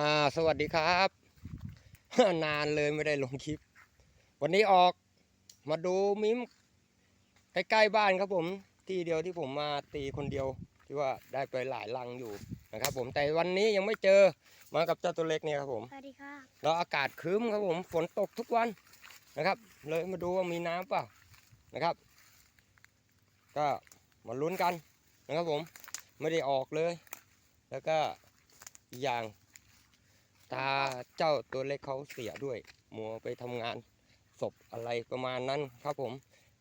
อ่าสวัสดีครับ นานเลยไม่ได้ลงคลิป วันนี้ออกมาดูมิมใกล้ๆบ้านครับผมที่เดียวที่ผมมาตีคนเดียวที่ว่าได้ไปหลายลังอยู่นะครับ ผมแต่วันนี้ยังไม่เจอมากับเจ้าตัวเล็กเนี่ยครับผมสวัสดีครับแล้วอากาศครึ้มครับผมฝนตกทุกวันนะครับ เลยมาดูว่ามีน้ำเปล่านะครับ ก็มาลุ้นกันนะครับผมไม่ได้ออกเลย แล้วก็อีกอย่าง ตาเจ้าตัวเล็กเขาเสียด้วยมัวไปทำงานศพอะไรประมาณนั้นครับผม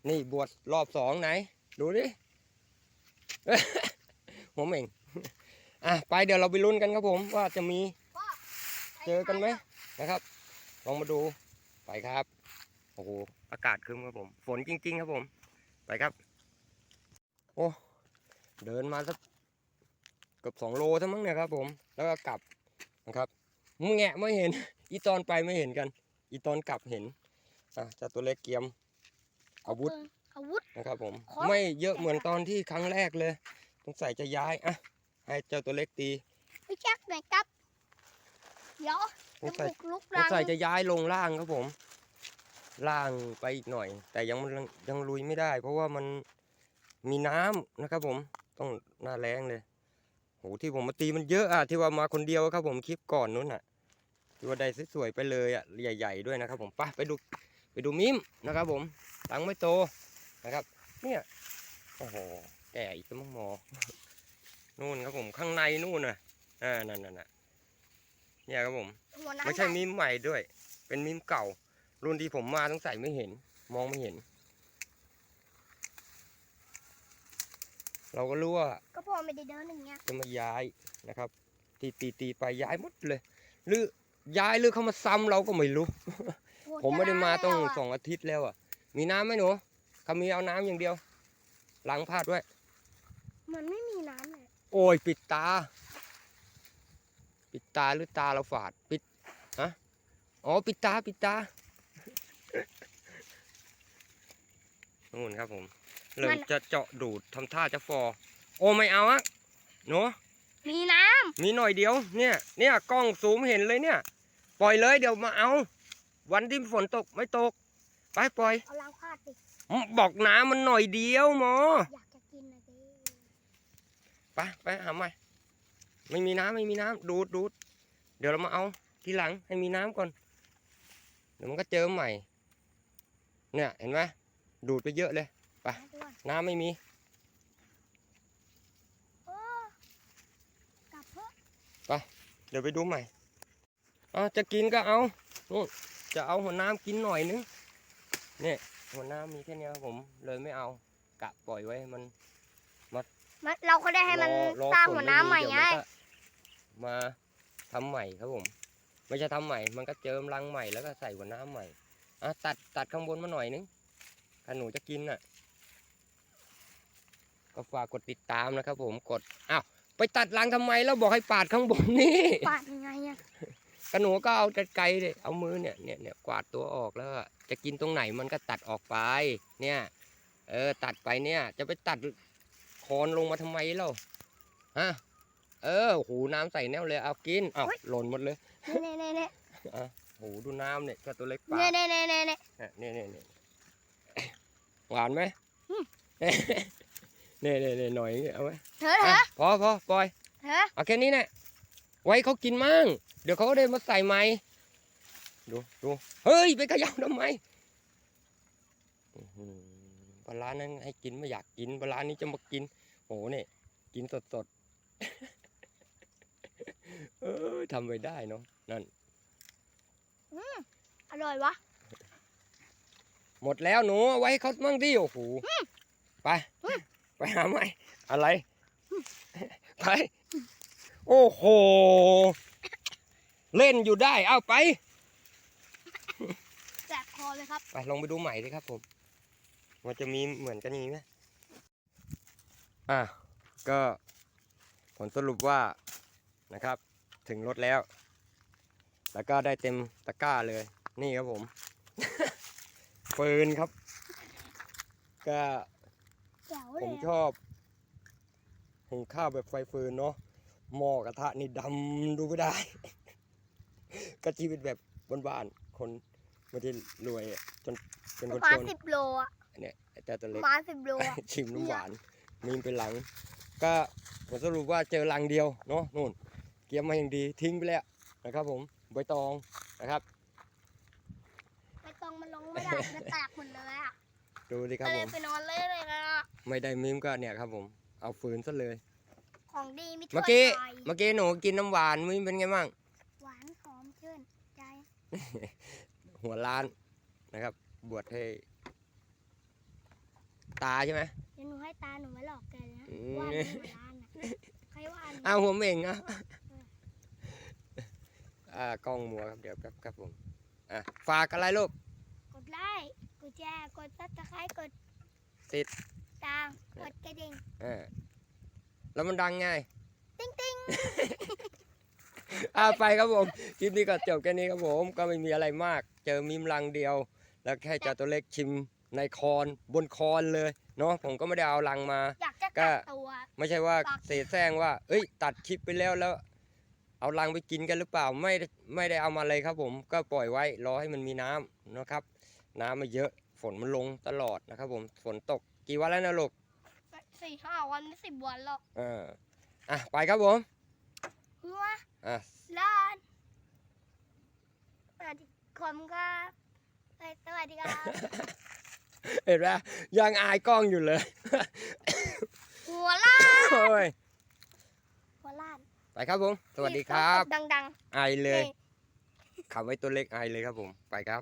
นี่บวชรอบสองไหน ดูดิผมเองอะไปเดี๋ยวเราไปลุ้นกันครับผมว่าจะมีเจอกันไหมนะครับ ลองมาดูไปครับโอ้โหอากาศครึ้มครับผม ฝนจริง ๆ ครับผม ไปครับ โอ้เดินมาสักเกือบสองโลทั้งมั้งเนี่ยครับผม แล้วก็กลับนะครับ มึงแงะไม่เห็น อีตอนไปไม่เห็นกัน อีตอนกลับเห็นอะเจะตัวเล็กเกียมอาวุธอาวุธ นะครับผม ขอ ไม่เยอะเหมือนตอนที่ครั้งแรกเลยสงสัยจะย้ายอะให้เจ้าตัวเล็กตีพี่แจ็คหน่อยครับ เดี๋ยวสจะงสัยบุกลุกสรังงสัยจะย้ายลงล่างครับผม ล่างไปอีกหน่อย แต่ยังมันยังลุยไม่ได้ เพราะว่ามันมีน้ำนะครับผม ต้องหน้าแรงเลย โหที่ผมมาตีมันเยอะอะที่ว่ามาคนเดียวครับ ผมคลิปก่อนนู้นอะที่ว่าได้สวยๆไปเลยอะใหญ่ ๆด้วยนะครับ ผมไปไปดูไปดูมิมนะครับ ผมหลังไม่โตนะครับ เนี่ยโอ้โหแก่อีกแล้วมั้งหมอนู่นครับผมข้างในนู่นน่ะอ่านั่นน่ะน่ะเนี่ยครับผมหัวน้ำไม่ใช่ใหญ่มีมใหม่ด้วย เป็นมีมเก่า รุ่นที่ผมมาต้องใส่ไม่เห็น มองไม่เห็น เราก็รู้ว่าก็พอไม่ได้เดินอย่างเงี้ยจะมาย้ายนะครับ ตีตีตีไปย้ายหมดเลย หรือย้ายหรือเขามาซ้ำเราก็ไม่รู้โหดผมไม่ได้มาต้องจะสองอาทิตย์แล้วอะ มีน้ำไหมหนูเขามีเอาน้ำอย่างเดียวล้างพาดไว้มันไม่มีน้ำเลยโอ้ยปิดตา ปิดตาหรือตาเราฝาดปิดฮะอ๋อปิดตาปิดตานู่นครับผม เลยจะเจาะดูดทำท่าจะฟอ โอ้ไม่เอาอะหนูมีน้มีหน่อยเดียว เนี่ย เนี่ยกล้องซูมเห็นเลยเนี่ย ปล่อยเลยเดี๋ยวมาเอา วันที่ฝนตกไม่ตก ไปปล่อยำเอาล้างพาดดิบอกน้ำมันหน่อยเดียวหมอ อยากจะกินนะเด้ไปไปหาใหม่ไม่มีน้ำไม่มีน้ำดูดดูดเดี๋ยวเรามาเอาทีหลังให้มีน้ำก่อน เดี๋ยวมันก็เจอใหม่ เนี่ยเห็นไหมดูดไปเยอะเลย ไปมาด่วนน้ำไม่มีเออกลับเถอะเดี๋ยวไปดูใหม่เอาจะกินก็เอานู่นจะเอาหัวน้ำกินหน่อยนึงเนี่ยหัวน้ำมีแค่เนี้ยครับผมเลยไม่เอากะปล่อยไว้ให้มันมันเราก็ได้ให้มันรอสร้างฝหัวน้ำใหม่เดี๋ไงยวมันก็มาทำใหม่ครับผม ไม่ใช่ทำใหม่ มันก็เจิมรังใหม่แล้วก็ใส่หัวน้ำใหม่อะตัดตัดข้างบนมาหน่อยนึงถ้าหนูจะกินน่ะ ก็ฝากกดติดตามนะครับ ผมกดอ้าวไปตัดรังทำไมแล้วบอกให้ปาดข้างบนนี่ปาดยังไงอะก็หนูก็เอาไกลๆเลยเอามือเนี่ยเนี่ยเนี่ยกวาดตัวออกแล้วก็จะกินตรงไหนมันก็ตัดออกไป เนี่ยเออตัดไปเนี่ย จะไปตัดโคนลงมาทำไมเล่าฮะเออโอ้โหน้ำใส่แนวเลยเอากินเอาหล่นหมดเลยเน่เน่เน่โอ้โหดูน้ำเนี่ยก็ตัวเล็กปลาเน่เน่เน่เน่เน่เนี่ยเนี่ยเนี่ยหวานไหมอืม เนี่ยเนี่ยเนี่ยหน่อยเอาไหมเถอะเถอะอะพอพอปล่อยเถอะเอาแค่นี้แหละไว้เขากินมั่งเดี๋ยวเขาก็ได้มาใส่ใหม่ดูดูเฮ้ยไปเขย่าทำไมอื้อหือปลาร้านั้นให้กินไม่อยากกินปลาร้านี้จะมากินโอ้โหเนี่ยกินสดสดๆ เออทำไปได้เนาะนั่น อร่อยวะหมดแล้วหนูเอาไว้ให้เขามั่งดิโอ้โหไป ไปหาใหม่อะไร ไป โอ้โห เล่นอยู่ได้ เอาไปแสบคอเลยครับ ไปลองไปดูใหม่ดิครับผมมันจะมีเหมือนกันอย่างนี้ไหมอะ ก็ผลสรุปว่านะครับ ถึงรถแล้ว แล้วก็ได้เต็มตะกร้าเลย นี่ครับผมฟืนครับ ก็ แจ๋วผเลมยชอบหุงข้าวแบบไฟฟืนเนาะหม้อกระทะนี่ดำดูไม่ได้ ก็ชีวิตแบบบ้านๆคนไม่ได้รวยอะจนเป็นปคนระมาจณนสิบโลอะเนี่ยไอ้เจ้าตัวปเล็กระมาณสิบโลอะชิมน้ำหวานมีมเป็นหลัง ก็ผมสรุปว่าเจอลังเดียวเนาะนู่น เกียมมาอย่างดีทิ้งไปแล้วนะครับ ผมใบตองนะครับ ไปตองมันลงไม่ได้ มันแตกหมดเลยอะดูดิคก็รับเลผยม ไปนอนเล่นเลยนะ ไม่ได้มิมก็เนี่ยครับผม เอาฟืนซะเลย ของดีมีถ้เมื่อวยกี้ไทยเมื่อกี้หนูกินน้ำหวานมิมเป็นไงบ้าง หวานหอมชื่นใจหัวล้านนะครับ บวชให้ ตาใช่ไหม เดี๋ยวหนูให้ตาหนูไว้หลอกแกเลยนะอืม ว่าหนูร้านอะใครว่าอันนี้อ้าวผมเองอะอ่ากล้องมัวครับเดี๋ยวครับครับผมอะฝากอะไรลูก กดไลค์กดแชร์กดซับสไครต์กดติด ตาม กดกระดิ่งอ่าแล้วมันดังไง ติ๊งติ๊งอ่าไปครับผมคลิปนี้ก็จบแค่นี้ครับผม ก็ไม่มีอะไรมาก เจอมิมลังเดียว แล้วแค่เจาตัวเล็กชิมในคอนบนคอนเลยเนาะผมก็ไม่ได้เอาลังมา อยากจะก็กัดตัว ไม่ใช่ว่าฝากเสแสร้งว่า เอ้ย ตัดคลิปไปแล้วแล้ว เอาลังไปกินกันหรือเปล่าไม่ได้ไม่ได้เอามาเลยครับ ผมก็ปล่อยไว้รอให้มันมีน้ำนะครับ น้ำมาเยอะฝนมันลงตลอดนะครับ ผมฝนตก กี่วันแล้วนะลูกสี่ห้าวันไม่สิบวันหรอกเอออะ ไปครับผมหัวอะล้านสวัสดีผมครับเอ้ยสวัสดีครับเห็นไหมยังอายกล้องอยู่เลย หัวล้านโอ้ยหัวล้านไปครับผม สวัสดีครับ ดังอายๆเลยนี่ขับไว้ตัวเล็กอายเลยครับผม ไปครับ